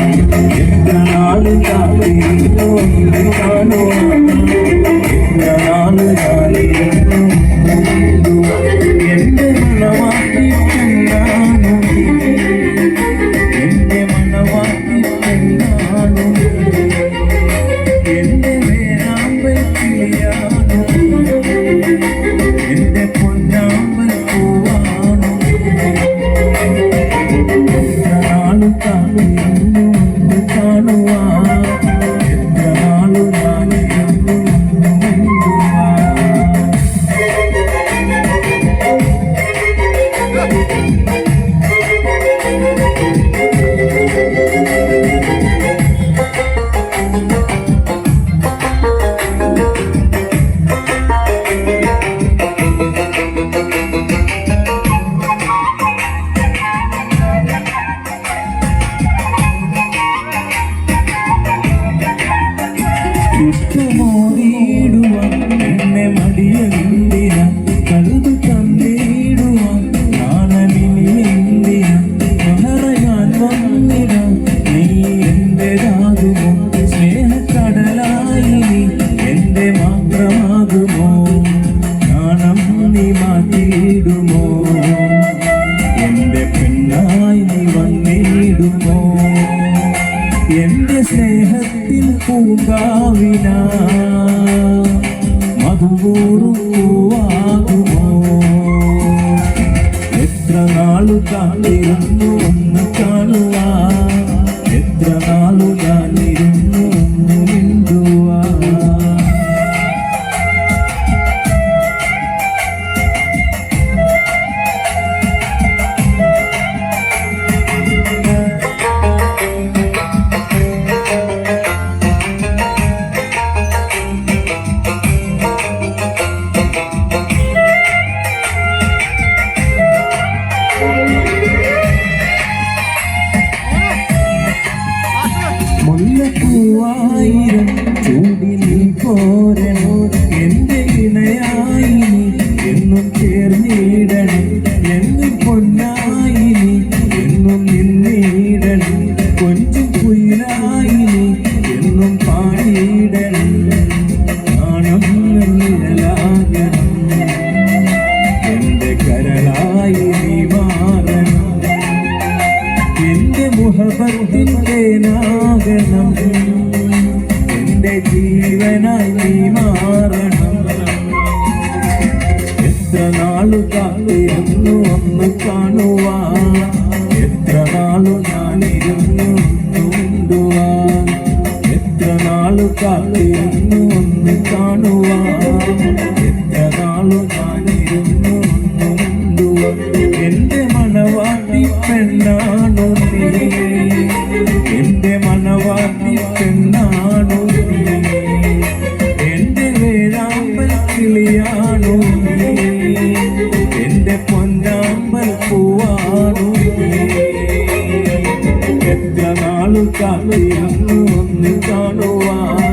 എത്ര നാൾ കാത്തിരുന്നു Come on. എന്റെ സ്നേഹത്തിൽ പൂങ്കാവിന. മധുപൂറും പൂവാകുമോ എത്ര നാളു കാത്തിരുന്നു മുല്ലപ്പൂവായിരം ചൂടിൽ പോരണോ എന്റെ ഇണയായി എന്നും ചേർന്നിടണം. എന്ന് പൊന്നായി എന്നും നിന്നിടണം. കൊഞ്ചും കുയിലായി എന്നും പാടിയിടണം. നാണം നിഴലാകണം. എന്റെ കരളായി നീ മാറണം. എന്റെ മുഖപത്തിന്റെ നാഗണം എന്റെ ജീവനായി നീ മാറണം. എത്ര നാളു കാത്തിരുന്നു ഒന്ന് കാണുവാൻ. എത്ര നാളു ഞാനിരുന്നു ഒന്ന് മിണ്ടുവാൻ. എത്ര നാളു കാത്തിരുന്നു ഒന്ന് കാണുവാൻ. എത്ര നാളു ഞാനിരുന്നു ഒന്ന് എന്റെ മണവാട്ടി പെണ്ണാണു നീ? നീ എത്ര നാളു കാത്തിരുന്നു ഒന്ന് കാണുവാൻ